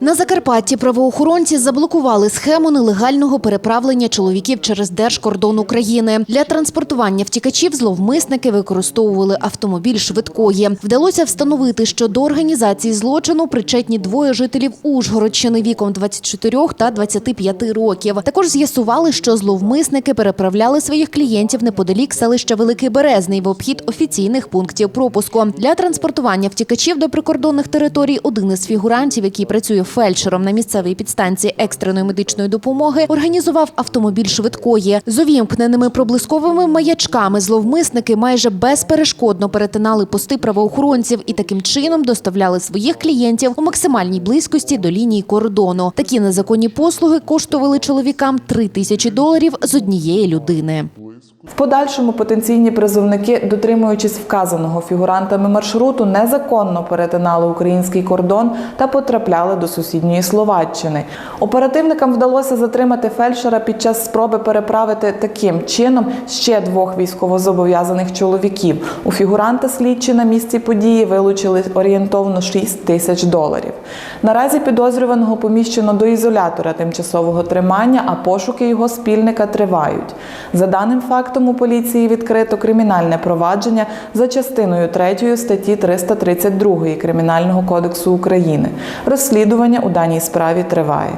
На Закарпатті правоохоронці заблокували схему нелегального переправлення чоловіків через держкордон України. Для транспортування втікачів зловмисники використовували автомобіль швидкої. Вдалося встановити, що до організації злочину причетні двоє жителів Ужгородщини віком 24 та 25 років. Також з'ясували, що зловмисники переправляли своїх клієнтів неподалік селища Великий Березний в обхід офіційних пунктів пропуску. Для транспортування втікачів до прикордонних територій один із фігурантів, який працює фельдшером на місцевій підстанції екстреної медичної допомоги, організував автомобіль швидкої. З увімкненими проблисковими маячками зловмисники майже безперешкодно перетинали пости правоохоронців і таким чином доставляли своїх клієнтів у максимальній близькості до лінії кордону. Такі незаконні послуги коштували чоловікам 3 тисячі доларів з однієї людини. В подальшому потенційні призовники, дотримуючись вказаного фігурантами маршруту, незаконно перетинали український кордон та потрапляли до сусідньої Словаччини. Оперативникам вдалося затримати фельдшера під час спроби переправити таким чином ще двох військовозобов'язаних чоловіків. У фігуранта слідчі на місці події вилучили орієнтовно 6 тисяч доларів. Наразі підозрюваного поміщено до ізолятора тимчасового тримання, а пошуки його спільника тривають. За даним фактом у поліції відкрито кримінальне провадження за частиною 3 статті 332 Кримінального кодексу України. Розслідування у даній справі триває.